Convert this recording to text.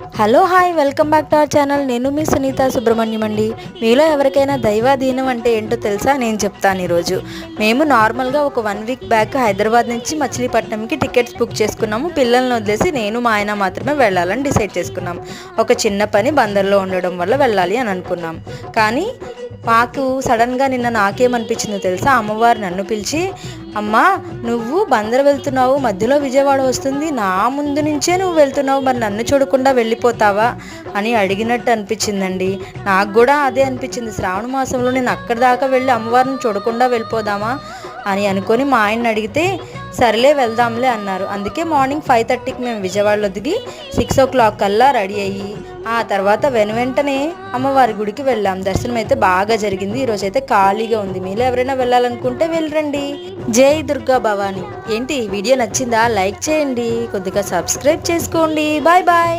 Hello hi welcome back to our channel. నేను మీ సునీత సుబ్రహ్మణ్యం అండి. మీలో ఎవరికైనా దైవాధీనం అంటే ఏంటో తెలుసా? నేను చెప్తాను ఈరోజు. మేము నార్మల్గా ఒక వన్ వీక్ బ్యాక్ హైదరాబాద్ నుంచి మచిలీపట్నంకి టికెట్స్ బుక్ చేసుకున్నాము. పిల్లల్ని వదిలేసి నేను మా ఆయన మాత్రమే వెళ్ళాలని డిసైడ్ చేసుకున్నాం. ఒక చిన్న పని బందర్లో ఉండడం వల్ల వెళ్ళాలి అని అనుకున్నాం. కానీ మాకు సడన్గా నిన్న నాకేమనిపించిందో తెలుసా? అమ్మవారు నన్ను పిలిచి అమ్మా నువ్వు బందరు వెళ్తున్నావు మధ్యలో విజయవాడ వస్తుంది నా ముందు నుంచే నువ్వు వెళ్తున్నావు మరి నన్ను చూడకుండా వెళ్ళిపోతావా? అని అడిగినట్టు అనిపించిందండి. నాకు కూడా అదే అనిపించింది. శ్రావణ మాసంలో నేను అక్కడి దాకా వెళ్ళి అమ్మవారిని చూడకుండా వెళ్ళిపోదామా? అని అనుకొని మా ఆయన్ని అడిగితే సరేలే వెళ్దాంలే అన్నారు. అందుకే మార్నింగ్ ఫైవ్ థర్టీకి మేము విజయవాడలో దిగి సిక్స్ ఓ క్లాక్ కల్లా రెడీ అయ్యి ఆ తర్వాత వెను వెంటనే అమ్మవారి గుడికి వెళ్ళాం. దర్శనం అయితే బాగా జరిగింది. ఈరోజు అయితే ఖాళీగా ఉంది. మీరు ఎవరైనా వెళ్ళాలనుకుంటే వెళ్ళరండి జై దుర్గా భవాని. ఏంటి వీడియో నచ్చిందా? లైక్ చేయండి. కొద్దిగా సబ్స్క్రైబ్ చేసుకోండి. Bye bye.